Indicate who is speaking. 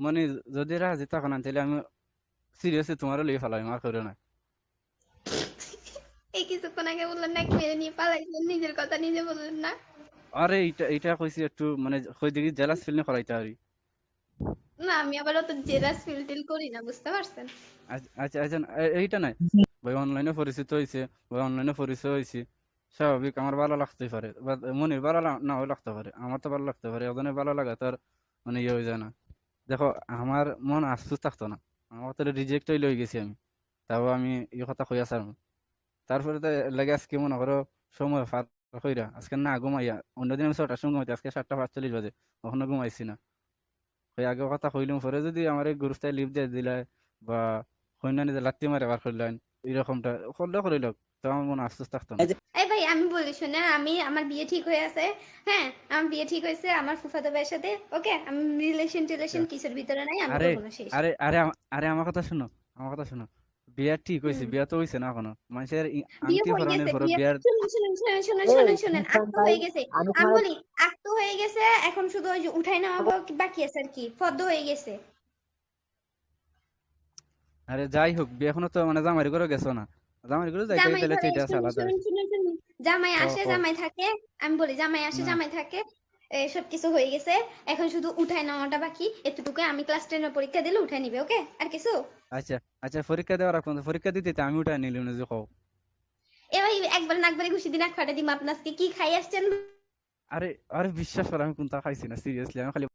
Speaker 1: মানে যদি রাজি থাকো না তাহলে আমি সিরিয়াসলি তোমারও লিয়ে ফেলাই আর করো না।
Speaker 2: এই কিছুক্ষণ আগে বললেন না মেয়ে নিয়ে পালাইছেন নিজের কথা নিজে বললেন না।
Speaker 1: আরে এইটা এইটা কইছি একটু মানে কই দেখি জেলাস ফিল করাইতে পারি
Speaker 2: না আমি আবার অত জেলাস ফিল টিল করি না বুঝতে পারছেন?
Speaker 1: আচ্ছা আচ্ছা এইটা নাই। ভাই অনলাইনে পরিচিত হয়েছে ভাই অনলাইনে পরিচয় হয়েছে স্বাভাবিক আমার ভালো লাগতে পারে মনির ভালো লা- নাও লাগতে পারে আমার তো ভালো লাগতে পারে ওজনের ভালো লাগা তার মানে ইয়ে হয়ে যায় না। দেখো, আমার মন আফসোস থাকতো না। আমার তো রিজেক্ট হয়ে লই গেছি আমি। তাও আমি এই কথা কই আসার তারপরে তো লাগে আজকে মনে করো সময় ফার কইরা, আজকে না ঘুমাইয়া অন্যদিন আমি ছটার সময় ঘুমাইতে আজকে সাতটা পাঁচচল্লিশ বাজে, কখনো ঘুমাইছি না। ওই আগে কথা কইলাম, পরে যদি আমার এই গুরুস্তায় লিভ দিয়ে দিলে বা সৈন্য নিজে লাত্তি মারে বার করলেন এরকমটা করলে করিল তো আমার মনে থাকতো না।
Speaker 2: এই ভাই আমি বলি শুনে আমি আমার বিয়ে ঠিক হয়ে আছে হ্যাঁ আমার বিয়ে ঠিক হয়েছে আমার ফুফাতো ভাইয়ের সাথে ওকে আমি রিলেশন টিলেশন কিসের ভিতরে নাই আমি
Speaker 1: আরে
Speaker 2: শেষ
Speaker 1: আরে আরে আরে আমার কথা শুনো আমার কথা শুনো বিয়া ঠিক হয়েছে
Speaker 2: হুম।
Speaker 1: বিয়া তো হয়েছে না এখনও মানুষের আংটি পরানোর
Speaker 2: বিয়ে
Speaker 1: বিয়ার
Speaker 2: শুনুন শুনুন শুনুন শুনুন আক্ত হয়ে গেছে।
Speaker 3: আমি
Speaker 2: আমি বলি আক্ত হয়ে গেছে এখন শুধু ওই যে উঠাই নেওয়া বাকি আছে আর কি ফদ্দ হয়ে গেছে।
Speaker 1: আরে যাই হোক বিয়ে এখনও তো মানে জামাই করে গেছো না। জামাই করে
Speaker 2: জামাই
Speaker 1: তাহলে সেটা আলাদা
Speaker 2: জামাই আসে জামাই থাকে আমি বলি জামাই আসে জামাই থাকে এ, সবকিছু হয়ে গেছে। এখন শুধু উঠাই নেওয়াটা বাকি এতটুকু আমি ক্লাস টেনের পরীক্ষা দিলে উঠাই নিবে ওকে? আর কিছু?
Speaker 1: আচ্ছা আচ্ছা পরীক্ষা দেওয়ার এখন পরীক্ষা দিতে আমি উঠে নিলাম না যে কও।
Speaker 2: এ ভাই একবার নাকবারে ঘুষি দিন এক ফাটা দিম আপনাকে কি খাই আসছেন?
Speaker 1: আরে আরে বিশ্বাস করো আমি কোনটা খাইছি না সিরিয়াসলি আমি খালি